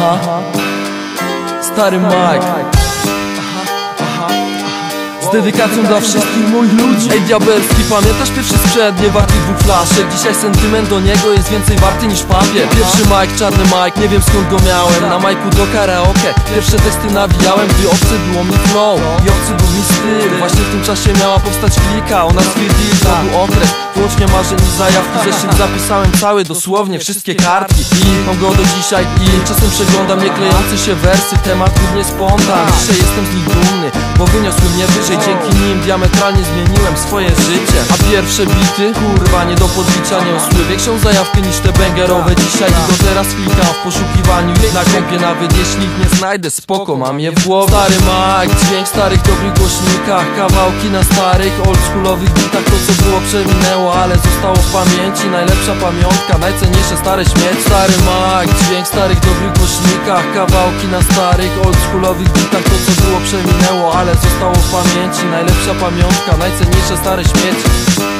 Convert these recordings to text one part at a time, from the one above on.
Aha, stary Mike z dedykacją dla wszystkich moich ludzi. Ej diabelski, pamiętasz pierwszy sprzęt nie warty dwóch flaszek? Dzisiaj sentyment do niego jest więcej warty niż papier. Pierwszy Mike, czarny Mike, nie wiem skąd go miałem. Na Majku do karaoke, pierwsze teksty nawijałem Gdy obcy było mi flow i obcy był mi styl Właśnie w tym czasie miała powstać klika. Ona stwierdzili, to był okres Wyłącznie marzeń i zajawki. Zeszyt zapisałem cały, dosłownie wszystkie kartki. I mam go do dzisiaj i czasem przeglądam Nieklejące się wersy, temat głównie spontan. Dzisiaj jestem z nich dumny, bo wyniosły mnie wyżej Dzięki nim diametralnie zmieniłem swoje życie. A pierwsze bity, kurwa nie do podbicia Nie osły. Większą zajawkę niż te bęgerowe Dzisiaj. I go teraz klikam w poszukiwaniu Ich na kompie nawet jeśli ich nie znajdę Spoko, mam je w głowie. Stary Mike, dźwięk starych dobrych głośnikach. Kawałki na starych, oldschoolowych bitach. To co było przeminęło, ale zostało w pamięci. Najlepsza pamiątka, najcenniejsze stare śmieć Stary Mike, dźwięk starych dobrych głośnikach. Kawałki na starych, oldschoolowych bitach. To co było przeminęło, ale zostało w pamięci Najlepsza pamiątka, najcenniejsze stare śmieci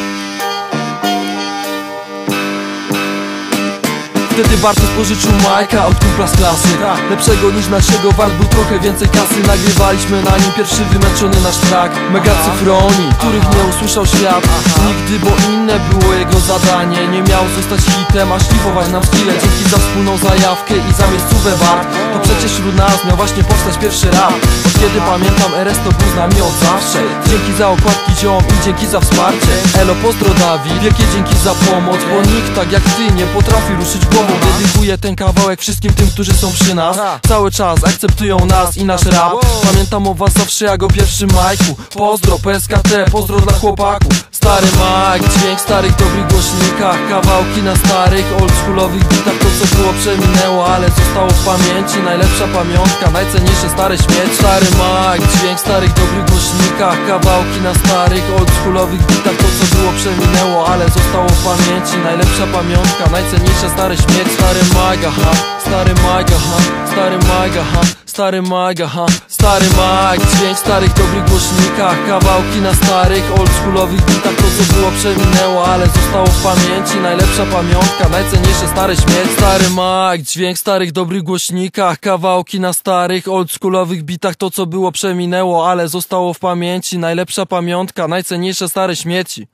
Wtedy Bartosz pożyczył Majka od kumpla z klasy. Lepszego niż naszego, wart był trochę więcej kasy. Nagrywaliśmy na nim pierwszy wymęczony nasz track Mega cyfroni, których nie usłyszał świat. Nigdy, bo inne było jego zadanie. Nie miał zostać hitem, a szlifować nam skille Dzięki za wspólną zajawkę i za miejscówę wart. To przecież wśród nas miał właśnie powstać pierwszy rap. Od kiedy pamiętam RS to był z nami od zawsze. Dzięki za okładki ziom i dzięki za wsparcie. Elo pozdro Dawid, wielkie dzięki za pomoc Bo nikt tak jak ty nie potrafi ruszyć głową Dedykuję ten kawałek wszystkim tym, którzy są przy nas. Cały czas akceptują nas i nasz rap. Pamiętam o was zawsze jak o pierwszym majku. Pozdro PSKT, pozdro dla chłopaków Stary Mike, dźwięk starych dobrych głośnikach Kawałki na starych, oldschoolowych bitach To co było przeminęło, ale zostało w pamięci Najlepsza pamiątka, najcenniejsze stare śmieć Stary Mike, dźwięk starych dobrych głośnikach Kawałki na starych, oldschoolowych bitach To co było przeminęło, ale zostało w pamięci Najlepsza pamiątka, najcenniejsze stare śmieć Stary Mike, aha, stary Mike, aha Stary Mike, aha, stary Mike, aha. Stary Mike, dźwięk starych dobrych głośnikach. Kawałki na starych, oldschoolowych bitach. To co było przeminęło, ale zostało w pamięci. Najlepsza pamiątka, najcenniejsze stare śmieć Stary Mike, dźwięk starych dobrych głośnikach. Kawałki na starych, oldschoolowych bitach. To co było przeminęło, ale zostało w pamięci. Najlepsza pamiątka, najcenniejsze stare śmieci